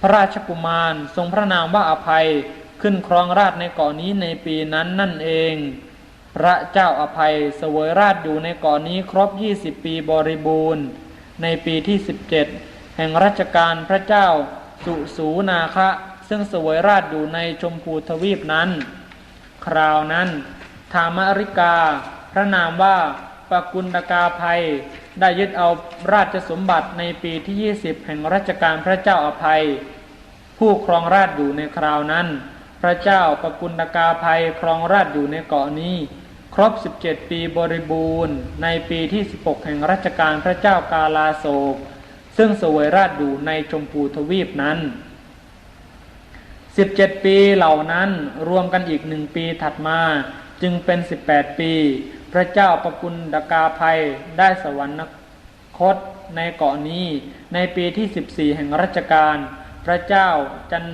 พระราชกุมารทรงพระนามว่าอภัยขึ้นครองราชในเกาะนี้ในปีนั้นนั่นเอง พระเจ้าอภัยเสวยราชอยู่ในเกาะนี้ครบ 20 ปีบริบูรณ์ ในปีที่ 17 แห่งรัชกาลพระเจ้าสุสูนาคะ ซึ่งเสวยราชอยู่ในชมพูทวีปนั้น คราวนั้น ธามริกา พระนามว่า ปกุณกาภัย ได้ยึดเอาราชสมบัติในปีที่ 20 แห่งรัชกาลพระเจ้าอภัย ผู้ครองราชอยู่ในคราวนั้น พระเจ้าปกุณกาภัยครองราชอยู่ในเกาะนี้ ครบ 17 ปีบริบูรณ์ ในปีที่ 16 แห่งรัชกาลพระเจ้ากาลาโศก ซึ่งเสวยราชอยู่ในชมพูทวีปนั้น 17 ปีเหล่านั้นรวมกันอีกหนึ่งปีถัดมา จึงเป็น 18 ปี พระเจ้าปกุณดกาภัยได้สวรรคตในเกาะนี้ในปีที่ 14 แห่งรัชกาลพระเจ้าจัน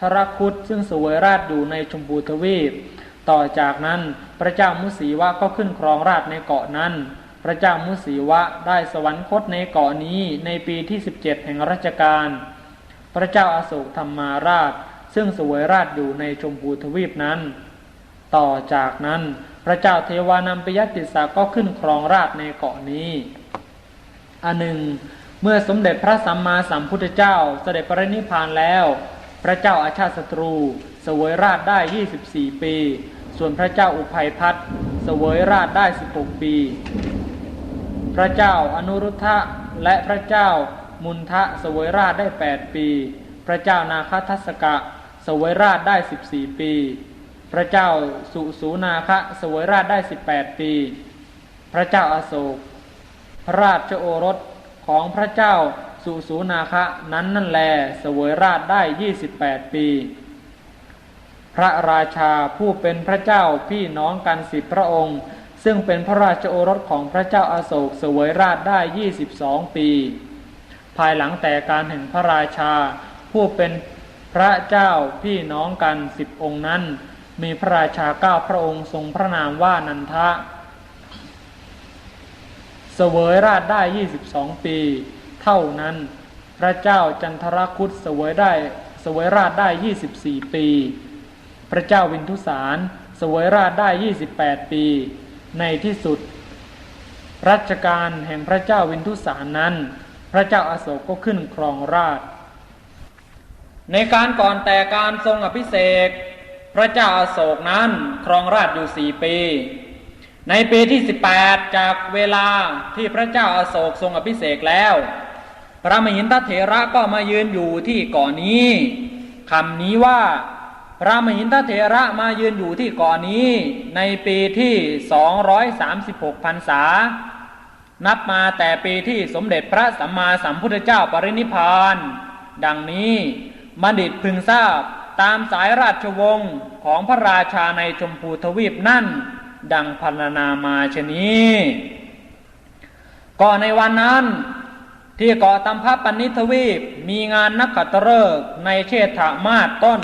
ทรคุตซึ่งสวยราชอยู่ในชมพูทวีป ต่อจากนั้นพระเจ้ามุสีวะก็ขึ้นครองราชในเกาะนั้น พระเจ้ามุสีวะได้สวรรคตในเกาะนี้ในปีที่ 17 แห่งรัชกาลพระเจ้าอาโศกธรรมาราช ซึ่งสวยราชอยู่ในชมพูทวีปนั้น ต่อจากนั้น พระเจ้าเทวานัมปยติสาก็ขึ้นครองราชในเกาะนี้ อันหนึ่ง เมื่อสมเด็จพระสัมมาสัมพุทธเจ้าเสด็จปรินิพพานแล้ว พระเจ้าอาชาติศัตรูเสวยราชได้ 24 ปี ส่วนพระเจ้าอุภัยพัฒน์เสวยราชได้ 16 ปี พระเจ้าอนุรุทธะและพระเจ้ามุนทะเสวยราชได้ 8 ปี พระเจ้านาคทัสกะเสวยราชได้ 14 ปี พระเจ้าสุสูนาคะเสวยราชได้ 18 ปี พระเจ้าอาโศก พระราชโอรสของพระเจ้าสุสูนาคะนั้นนั่นแลเสวยราชได้ 28 ปี พระราชาผู้เป็นพระเจ้าพี่น้องกันสิบพระองค์ ซึ่งเป็นพระราชโอรสของพระเจ้าอาโศกเสวยราชได้ 22 ปี ภายหลังแต่การแห่งพระราชา ผู้เป็นพระเจ้าพี่น้องกันสิบองค์นั้น มีพระราชาเก้าพระองค์ทรงพระนามว่านันทะ เสวยราชได้ 22 ปี เท่านั้น พระเจ้าจันทรคุตเสวยได้เสวยราชได้ 24 ปี พระเจ้าวินทุสารเสวยราชได้ 28 ปี ในที่สุด รัชกาลแห่งพระเจ้าวินทุสารนั้น พระเจ้าอาโศกก็ขึ้นครองราช ในการก่อนแต่การทรงอภิเษก พระเจ้าอาโศกนั้นครองราชอยู่สี่ปี ในปีที่ 18 จากเวลาที่พระเจ้าอาโศกทรงอภิเษกแล้ว พระมหินทเถระก็มายืนอยู่ที่เกาะนี้คำนี้ว่าพระมหินทเถระมายืนอยู่ที่เกาะนี้ ในปีที่ 236พรรษา นับมาแต่ปีที่สมเด็จพระสัมมาสัมพุทธเจ้าปรินิพาน ดังนี้บัณฑิตพึงทราบ ตามสายราชวงศ์ของพระราชาในชมพูทวีปนั่น ดังพรรณนามาชนี้ก็ในวันนั้นที่เกาะตัมพปันนิทวีปมีงานนักขัตฤกษ์ในเชษฐามาศต้น